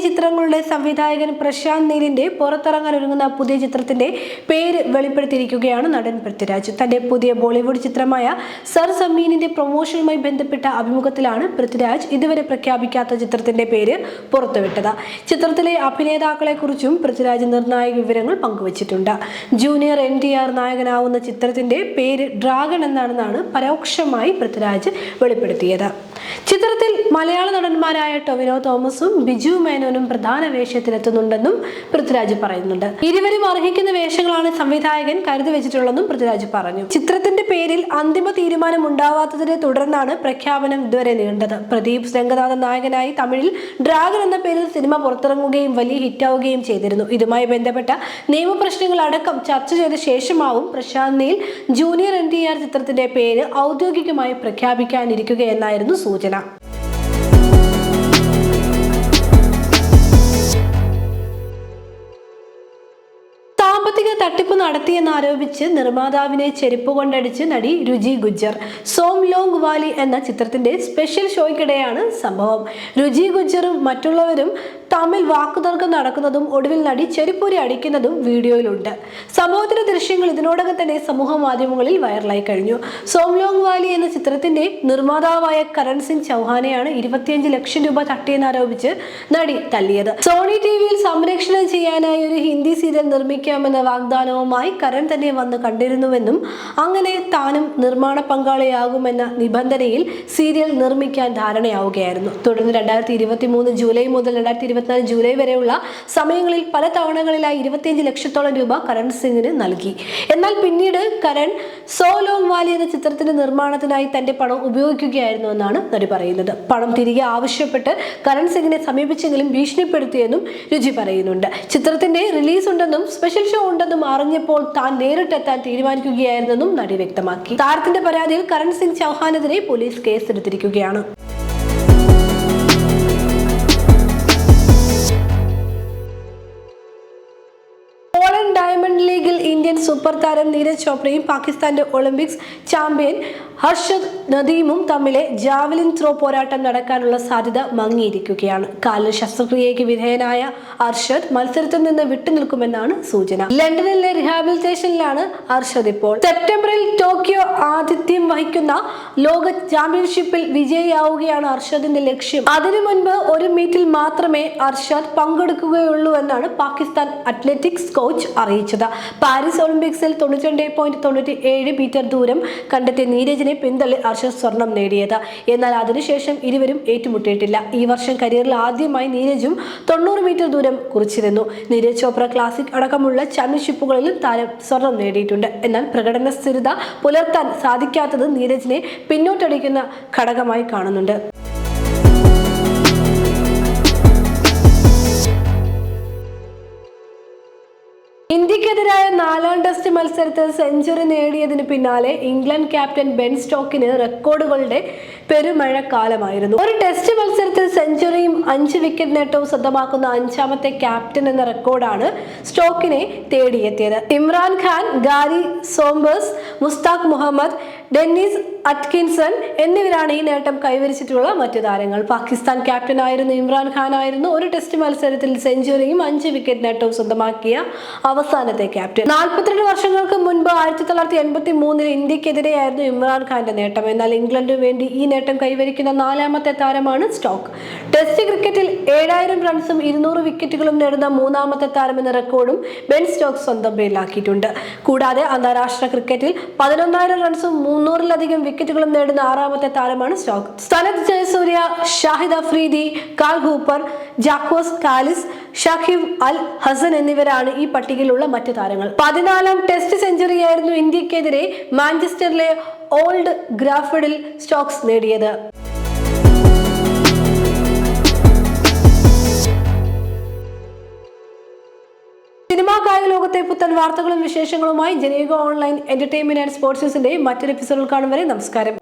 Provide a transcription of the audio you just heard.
ചിത്രങ്ങളുടെ സംവിധായകൻ പ്രശാന്ത് നീലിന്റെ പുറത്തിറങ്ങാൻ ഒരുങ്ങുന്ന പുതിയ ചിത്രത്തിന്റെ പേര് വെളിപ്പെടുത്തിയിരിക്കുകയാണ് നടൻ പൃഥ്വിരാജ്. തന്റെ പുതിയ ബോളിവുഡ് ചിത്രമായ സർ സമീനിന്റെ പ്രൊമോഷനുമായി ബന്ധപ്പെട്ട അഭിമുഖത്തിലാണ് പൃഥ്വിരാജ് ഇതുവരെ പ്രഖ്യാപിക്കാത്ത ചിത്രത്തിന്റെ പേര് പുറത്തുവിട്ടത്. ചിത്രത്തിലെ അഭിനേതാക്കളെ കുറിച്ചും പൃഥ്വിരാജ് നിർണായക വിവരങ്ങൾ പങ്കുവച്ചിട്ടുണ്ട്. ജൂനിയർ എൻ ടി ആർ നായകനാവുന്ന ചിത്രത്തിന്റെ പേര് ഡ്രാഗൺ എന്നാണെന്നാണ് പരോക്ഷമായി പൃഥ്വിരാജ് വെളിപ്പെടുത്തിയത്. ചിത്രത്തിൽ മലയാള നടന്മാരായ ടൊവിനോ തോമസും ബിജു മേനോനും പ്രധാന വേഷത്തിലെത്തുന്നുണ്ടെന്നും പൃഥ്വിരാജ് പറയുന്നുണ്ട്. ഇരുവരും അർഹിക്കുന്ന വേഷങ്ങളാണ് സംവിധായകൻ കരുതി വെച്ചിട്ടുള്ളതെന്നും പൃഥ്വിരാജ് പറഞ്ഞു. ചിത്രത്തിന്റെ പേരിൽ അന്തിമ തീരുമാനം ഉണ്ടാവാത്തതിനെ തുടർന്നാണ് പ്രഖ്യാപനം ഇതുവരെ നീണ്ടത്. പ്രദീപ് രംഗനാഥൻ നായകനായി തമിഴിൽ ഡ്രാഗൺ എന്ന പേരിൽ സിനിമ പുറത്തിറങ്ങുകയും വലിയ ഹിറ്റാവുകയും ചെയ്തിരുന്നു. ഇതുമായി ബന്ധപ്പെട്ട നിയമപ്രശ്നങ്ങൾ അടക്കം ചർച്ച ചെയ്ത ശേഷമാവും Prashanth Neel junior N T R ചിത്രത്തിന്റെ പേര് ഔദ്യോഗികമായി പ്രഖ്യാപിക്കാനിരിക്കുകയെന്നായിരുന്നു സൂചന. നടത്തിയെന്നാരോപിച്ച് നിർമ്മാതാവിനെ ചെരുപ്പ് കൊണ്ടടിച്ച് നടി രുചി ഗുജ്ജർ. സോം ലോങ് വാലി എന്ന ചിത്രത്തിന്റെ സ്പെഷ്യൽ ഷോയ്ക്കിടെയാണ് സംഭവം. രുചി ഗുജ്ജറും മറ്റുള്ളവരും തമ്മിൽ വാക്കുതർക്കം നടക്കുന്നതും ഒടുവിൽ നടി ചെരുപ്പൂരി അടിക്കുന്നതും വീഡിയോയിലുണ്ട്. സംഭവത്തിന്റെ ദൃശ്യങ്ങൾ ഇതിനോടകം തന്നെ സമൂഹ മാധ്യമങ്ങളിൽ വൈറലായി കഴിഞ്ഞു. സോംലോങ് വാലി എന്ന ചിത്രത്തിന്റെ നിർമ്മാതാവായ കരൺ സിംഗ് ചൗഹാനെയാണ് ഇരുപത്തിയഞ്ച് ലക്ഷം രൂപ തട്ടിയെന്നാരോപിച്ച് നടി തല്ലിയത്. സോണി ടി വിയിൽ സംരക്ഷണം ചെയ്യാനായി ഒരു ഹിന്ദി സീരിയൽ നിർമ്മിക്കാമെന്ന വാഗ്ദാനവുമായി കരൺ തന്നെ വന്ന് കണ്ടിരുന്നുവെന്നും അങ്ങനെ താനും നിർമ്മാണ പങ്കാളിയാകുമെന്ന നിബന്ധനയിൽ സീരിയൽ നിർമ്മിക്കാൻ ധാരണയാവുകയായിരുന്നു. തുടർന്ന് രണ്ടായിരത്തി ഇരുപത്തി മൂന്ന് ജൂലൈ മുതൽ രണ്ടായിരത്തി ഇരുപത്തിനാല് ജൂലൈ വരെയുള്ള സമയങ്ങളിൽ പല തവണകളിലായി ഇരുപത്തിയഞ്ച് ലക്ഷത്തോളം രൂപ കരൺ സിംഗിന് നൽകി. എന്നാൽ പിന്നീട് കരൺ സോ ലോങ് വാലി എന്ന ചിത്രത്തിന്റെ നിർമ്മാണത്തിനായി തന്റെ പണം ഉപയോഗിക്കുകയായിരുന്നു എന്നാണ് നടി പറയുന്നത്. പണം തിരികെ ആവശ്യപ്പെട്ട് കരൺ സിംഗിനെ സമീപിച്ചെങ്കിലും ഭീഷണിപ്പെടുത്തിയെന്നും രുചി പറയുന്നുണ്ട്. ചിത്രത്തിന്റെ റിലീസ് ഉണ്ടെന്നും സ്പെഷ്യൽ ഷോ ഉണ്ടെന്നും അറിഞ്ഞപ്പോൾ താൻ നേരിട്ടെത്താൻ തീരുമാനിക്കുകയായിരുന്നെന്നും നടി വ്യക്തമാക്കി. താരത്തിന്റെ പരാതിയിൽ കരൺ സിംഗ് ചൗഹാനെതിരെ പോലീസ് കേസെടുത്തിരിക്കുകയാണ്. ലീഗിൽ ഇന്ത്യൻ സൂപ്പർ താരം നീരജ് ചോപ്രയും പാകിസ്ഥാന്റെ ഒളിമ്പിക്സ് ചാമ്പ്യൻ ഹർഷദ് നദീമും തമ്മിലെ ജാവലിൻ ത്രോ പോരാട്ടം നടക്കാനുള്ള സാധ്യത മങ്ങിയിരിക്കുകയാണ്. കാലിൽ ശസ്ത്രക്രിയയ്ക്ക് വിധേയനായ അർഷദ് മത്സരത്തിൽ നിന്ന് വിട്ടുനിൽക്കുമെന്നാണ് സൂചന. ലണ്ടനിലെ റിഹാബിലിറ്റേഷനിലാണ് അർഷദ് ഇപ്പോൾ. സെപ്റ്റംബറിൽ ടോക്കിയോ ആതിഥ്യം വഹിക്കുന്ന ലോക ചാമ്പ്യൻഷിപ്പിൽ വിജയിയാവുകയാണ് അർഷദിന്റെ ലക്ഷ്യം. അതിനു മുൻപ് ഒരു മീറ്റിൽ മാത്രമേ അർഷദ് പങ്കെടുക്കുകയുള്ളൂ എന്നാണ് പാകിസ്ഥാൻ അത്ലറ്റിക്സ് കോച്ച് അറിയിച്ചത്. പാരീസ് ഒളിമ്പിക്സിൽ തൊണ്ണൂറ്റി പോയിന്റ് തൊണ്ണൂറ്റി ഏഴ് മീറ്റർ ദൂരം കണ്ടെത്തിയ നീരജിനെ പിന്തള്ളി അർഷദ് സ്വർണം നേടിയത്. എന്നാൽ അതിനുശേഷം ഇരുവരും ഏറ്റുമുട്ടിയിട്ടില്ല. ഈ വർഷം കരിയറിൽ ആദ്യമായി നീരജും തൊണ്ണൂറ് മീറ്റർ ദൂരം കുറിച്ചിരുന്നു നീരജ് ചോപ്ര ക്ലാസിക് അടക്കമുള്ള ചാമ്പ്യൻഷിപ്പുകളിലും താരം സ്വർണം നേടിയിട്ടുണ്ട്. എന്നാൽ പ്രകടന സ്ഥിരത പുലർത്താൻ സാധിക്കാത്തത് നീരജിനെ പിന്നോട്ടടിക്കുന്ന ഘടകമായി കാണുന്നുണ്ട്. ഇന്ത്യക്കെതിരായ നാലാം ടെസ്റ്റ് മത്സരത്തിൽ സെഞ്ചുറി നേടിയതിന് പിന്നാലെ ഇംഗ്ലണ്ട് ക്യാപ്റ്റൻ ബെൻ സ്റ്റോക്കിന് റെക്കോർഡുകളുടെ പെരുമഴക്കാലമായിരുന്നു. ഒരു ടെസ്റ്റ് മത്സരത്തിൽ സെഞ്ചുറിയും അഞ്ച് വിക്കറ്റ് നേട്ടവും സ്വന്തമാക്കുന്ന അഞ്ചാമത്തെ ക്യാപ്റ്റൻ എന്ന റെക്കോർഡാണ് സ്റ്റോക്കിനെ തേടിയെത്തിയത്. Imran Khan Garry Sobers Mushtaq Mohammad Denis Atkinson എന്നിവരാണ് ഈ നേട്ടം കൈവരിച്ചിട്ടുള്ള മറ്റു താരങ്ങൾ. പാകിസ്ഥാൻ ക്യാപ്റ്റനായിരുന്ന ഇമ്രാൻ ഖാൻ ആയിരുന്നു. ഒരു ടെസ്റ്റ് മത്സരത്തിൽ സെഞ്ചുറിയും അഞ്ച് വിക്കറ്റ് നേട്ടവും സ്വന്തമാക്കിയ അവസാനത്തെ ക്യാപ്റ്റൻ. നാൽപ്പത്തിരണ്ട് വർഷങ്ങൾക്ക് മുൻപ് ആയിരത്തി തൊള്ളായിരത്തി എൺപത്തി മൂന്നിൽ ഇന്ത്യക്കെതിരെയായിരുന്നു ഇമ്രാൻ ഖാന്റെ നേട്ടം. എന്നാൽ ഇംഗ്ലണ്ടിന് വേണ്ടി ഈ നേട്ടം കൈവരിക്കുന്ന നാലാമത്തെ താരമാണ് സ്റ്റോക്ക്. ടെസ്റ്റ് ക്രിക്കറ്റിൽ ഏഴായിരം റൺസും ഇരുന്നൂറ് വിക്കറ്റുകളും നേടുന്ന മൂന്നാമത്തെ താരം എന്ന റെക്കോർഡും ബെൻ സ്റ്റോക്ക് സ്വന്തം പേരിലാക്കിയിട്ടുണ്ട്. കൂടാതെ അന്താരാഷ്ട്ര ക്രിക്കറ്റിൽ പതിനൊന്നായിരം റൺസും മുന്നൂറിലധികം വിക്കറ്റുകളും നേടുന്ന ആറാമത്തെ താരമാണ് സ്റ്റോക്ക്. സനത് Jayasuriya Shahid Afridi Carl Hooper Jacques Kallis Shakib Al Hasan എന്നിവരാണ് ഈ പട്ടികയിലുള്ള മറ്റ് താരങ്ങൾ. പതിനാലാം ടെസ്റ്റ് സെഞ്ചുറിയായിരുന്നു ഇന്ത്യക്കെതിരെ മാഞ്ചസ്റ്ററിലെ ഓൾഡ് ഗ്രാഫിഡിൽ സ്റ്റോക്സ് നേടിയത്. സിനിമാ കായിക ലോകത്തെ പുത്തൻ വാർത്തകളും വിശേഷങ്ങളുമായി ജനീക ഓൺലൈൻ എന്റർടൈൻമെന്റ് ആൻഡ് സ്പോർട്സ് ന്യൂസിന്റെ മറ്റൊരു എപ്പിസോഡിൽ കാണും വരെ നമസ്കാരം.